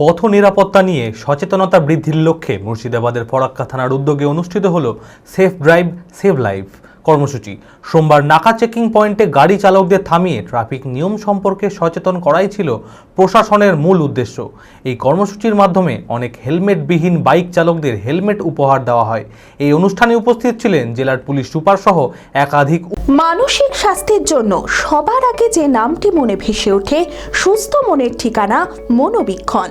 পথ নিরাপত্তা নিয়ে সচেতনতা বৃদ্ধির লক্ষ্যে মুর্শিদাবাদের ফরাক্কা থানার উদ্যোগে অনুষ্ঠিত হল সেফ ড্রাইভ, সেভ লাইফ কর্মসূচি। সোমবার নাকা চেকিং পয়েন্টে গাড়ি চালকদের থামিয়ে ট্রাফিক নিয়ম সম্পর্কে সচেতন করাই ছিল প্রশাসনের মূল উদ্দেশ্য। এই কর্মসূচির মাধ্যমে অনেক হেলমেটবিহীন বাইক চালকদের হেলমেট উপহার দেওয়া হয়। এই অনুষ্ঠানে উপস্থিত ছিলেন জেলার পুলিশ সুপার সহ একাধিক মানসিক স্বাস্থ্যের জন্য সবার আগে যে নামটি মনে ভেসে ওঠে, সুস্থ মনের ঠিকানা মনোবীক্ষণ।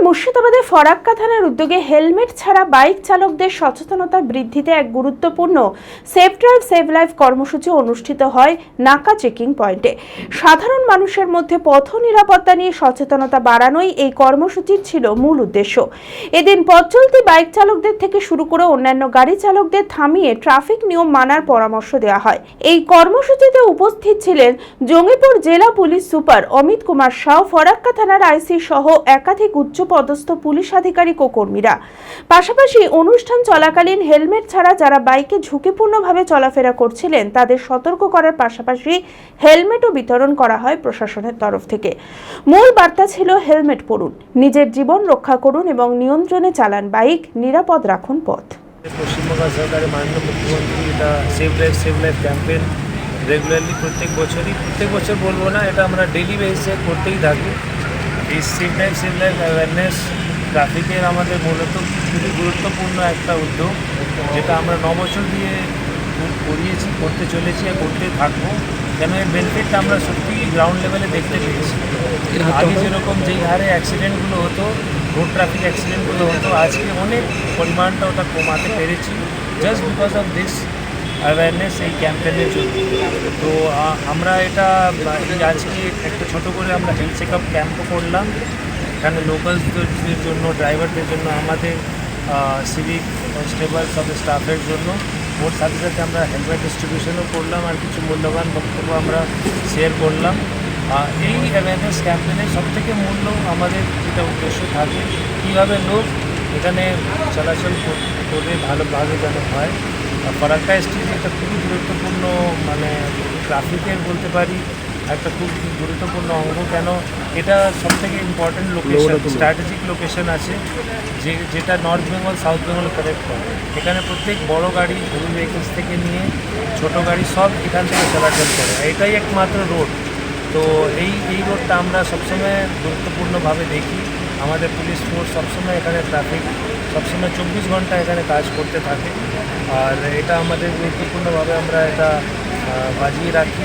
যা আপনারা আছে সোমবার মুর্শিদাবাদে ফরাক্কা থানার উদ্যোগে হেলমেট ছাড়া বাইক চালকদের সচেতনতা বৃদ্ধিতে এক গুরুত্বপূর্ণ সেফ ড্রাইভ, সেভ লাইফ কর্মসূচি অনুষ্ঠিত হয় নাকা চেকিং পয়েন্টে। সাধারণ মানুষের মধ্যে পথ নিরাপত্তা নিয়ে সচেতনতা বাড়ানোই এই কর্মসূচির ছিল মূল উদ্দেশ্য। এদিন পথ চলতি বাইক চালকদের থেকে শুরু করে অন্যান্য গাড়ি চালকদের থামিয়ে ট্রাফিক নিয়ম মানার পরামর্শ দেওয়া হয়। এই কর্মসূচিতে উপস্থিত ছিলেন জঙ্গিপুর জেলা পুলিশ সুপার অমিত কুমার সাউ, ফরাক্কা থানার আইসি সহ একাধিক উচ্চপদস্থ পুলিশ আধিকারিক ও কর্মীরা। পাশাপাশি অনুষ্ঠান চলাকালীন হেলমেট ছাড়া যারা বাইকে ঝুঁকিপূর্ণভাবে চলাফেরা করছিলেন, তাদের সতর্ক করার পাশাপাশি হেলমেটও বিতরণ করা হয় প্রশাসনের তরফ থেকে। মূল বার্তা ছিল হেলমেট পরুন, নিজের জীবন রক্ষা করুন এবং নিয়ন্ত্রণে চালান বাইক, নিরাপদ রাখুন পথ। পশ্চিমবঙ্গ সরকারের মাননীয় মুখ্যমন্ত্রী এটা save life save life campaign regularly প্রত্যেক বছরই। প্রত্যেক বছর বলব না, এটা আমরা ডেলি বেসিসে করতেই থাকি। এই লাইফ অ্যাওয়ারনেস ট্রাফিকের আমাদের মূলত খুবই গুরুত্বপূর্ণ একটা উদ্যোগ যেটা আমরা ন বছর দিয়ে করিয়েছি করতে চলেছি আর করতে থাকব। কেন এর বেনিফিটটা আমরা সত্যি গ্রাউন্ড লেভেলে দেখতে পেয়েছি। আগে যেরকম যেই হারে অ্যাক্সিডেন্টগুলো হতো রোড ট্রাফিক অ্যাক্সিডেন্টগুলো হতো আজকে অনেক পরিমাণটা ওটা কমাতে পেরেছি। Just because of this awareness এই ক্যাম্পেনের জন্য। তো আমরা এটা আজকে একটা ছোট করে আমরা হেলথ চেক আপ ক্যাম্পও করলাম। এখানে লোকালসদের জন্য ড্রাইভারদের জন্য, আমাদের সিভিক কনস্টেবল সব স্টাফের জন্য। ওর সাথে সাথে আমরা হেলমেট ডিস্ট্রিবিউশনও করলাম আর কিছু মূল্যবান বক্তব্য আমরা শেয়ার করলাম। এই অ্যাওয়ারনেস ক্যাম্পেনের সবথেকে মূল্য আমাদের যেটা উদ্দেশ্য থাকে, কীভাবে লোক এখানে চলাচল কর- ভালোভাবে যেন হয়। ফারাক্কা স্ট্রিট একটা খুবই গুরুত্বপূর্ণ মানে ট্রাফিকের বলতে পারি একটা খুব গুরুত্বপূর্ণ অঙ্গ কেন? এটা সব থেকে ইম্পর্টেন্ট লোকেশন স্ট্র্যাটেজিক লোকেশন আছে যে যেটা north Bengal south Bengal connect করে এখানে প্রত্যেক বড় গাড়ি হেভি ভেহিকলস থেকে নিয়ে ছোট গাড়ি সব এখান থেকে চলাচল করে। এটাই একমাত্র রোড তো এই এই রোডটা আমরা সবসময় গুরুত্বপূর্ণভাবে দেখি। আমাদের পুলিশ ফোর্স সবসময় এখানে ট্রাফিক সবসময় চব্বিশ ঘণ্টা এখানে কাজ করতে থাকে। আর এটা আমাদের গুরুত্বপূর্ণভাবে আমরা এটা বাজিয়ে রাখি।